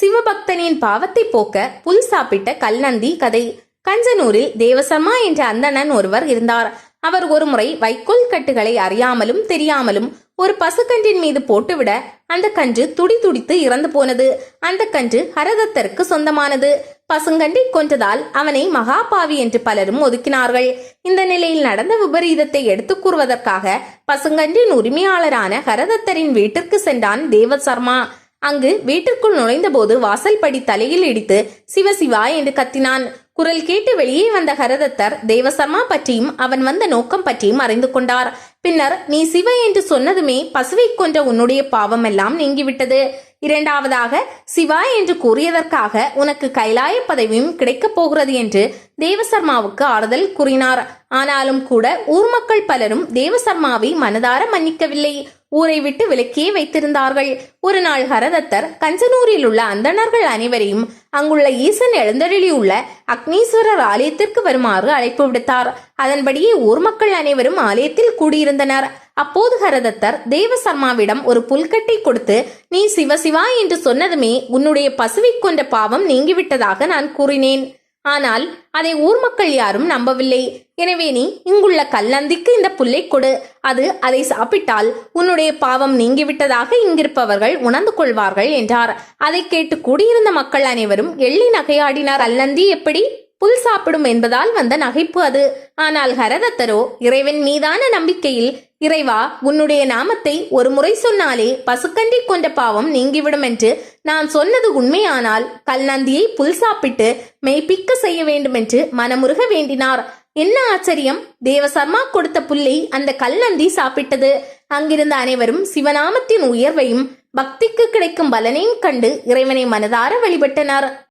சிவபக்தனின் பாவத்தை போக்க புல் சாப்பிட்ட கல்நந்தி கதை. கஞ்சனூரில் தேவசர்மா என்ற அந்தணன் ஒருவர் இருந்தார். அவர் ஒருமுறை வைக்கோல் கட்டுகளை அறியாமலும் தெரியாமலும் ஒரு பசுக்கன்றின் மீது போட்டுவிட அந்த கன்று துடி துடித்து இறந்து போனது. அந்த கன்று ஹரதத்தருக்கு சொந்தமானது. பசுங்கண்டை கொன்றதால் அவனை மகாபாவி என்று பலரும் ஒதுக்கினார்கள். இந்த நிலையில் நடந்த விபரீதத்தை எடுத்துக் கூறுவதற்காக பசுங்கன்றின் உரிமையாளரான ஹரதத்தரின் வீட்டிற்கு சென்றான் தேவசர்மா. அங்கு வீட்டிற்குள் நுழைந்தபோது வாசல் படி தலையில் இடித்து சிவசிவா என்று கத்தினான். குரல் கேட்டு வெளியே வந்த ஹரதத்தர் தேவசர்மா பற்றியும் அவன் வந்த நோக்கம் பற்றியும் அறிந்து கொண்டார். பின்னர் நீ சிவ என்று சொன்னதுமே பசுவை கொன்ற உன்னுடைய பாவம் எல்லாம் நீங்கிவிட்டது. இரண்டாவதாக சிவா என்று கூறியதற்காக உனக்கு கைலாய பதவியும் கிடைக்கப் போகிறது என்று தேவசர்மாவுக்கு ஆறுதல் கூறினார். ஆனாலும் கூட ஊர் மக்கள் பலரும் தேவசர்மாவை மனதார மன்னிக்கவில்லை. ஊரை விட்டு விலக்கியே வைத்திருந்தார்கள். ஒரு நாள் ஹரதத்தர் கஞ்சனூரில் உள்ள அந்தணர்கள் அனைவரையும் அங்குள்ள ஈசன் எழுந்தருளியுள்ள அக்னீஸ்வரர் ஆலயத்திற்கு வருமாறு அழைப்பு விடுத்தார். அதன்படியே ஊர் மக்கள் அனைவரும் ஆலயத்தில் கூடியிருந்தனர். அப்போது ஹரதத்தர் தேவசர்மாவிடம் ஒரு புல்கட்டை கொடுத்து நீ சிவசிவா என்று சொன்னதுமே உன்னுடைய பசுவை கொன்ற பாவம் நீங்கிவிட்டதாக நான் கூறினேன். ஆனால் அதை ஊர் மக்கள் யாரும் நம்பவில்லை. எனவே நீ இங்குள்ள கல்லந்திக்கு இந்த புல்லை கொடு. அது அதை சாப்பிட்டால் உன்னுடைய பாவம் நீங்கிவிட்டதாக இங்கிருப்பவர்கள் உணர்ந்து கொள்வார்கள் என்றார். அதை கேட்டு கூடியிருந்த மக்கள் அனைவரும் எள்ளி நகையாடினார். அல்லந்தி எப்படி? புல் சாப்பிடும் என்பதால் வந்த நகைப்பு அது. ஆனால் ஹரதத்தரோ இறைவன் மீதான நம்பிக்கையில் இறைவா உன்னுடைய நாமத்தை ஒரு முறை சொன்னாலே பசுக்கன்றி கொண்ட பாவம் நீங்கிவிடும் என்று நான் சொன்னது உண்மையானால் கல்நந்தியை புல் சாப்பிட்டு மெய்ப்பிக்க செய்ய வேண்டும் என்று மனமுருக வேண்டினார். என்ன ஆச்சரியம்? தேவசர்மா கொடுத்த புல்லை அந்த கல்நந்தி சாப்பிட்டது. அங்கிருந்த அனைவரும் சிவநாமத்தின் உயர்வையும் பக்திக்கு கிடைக்கும் பலனையும் கண்டு இறைவனை மனதார வழிபட்டனர்.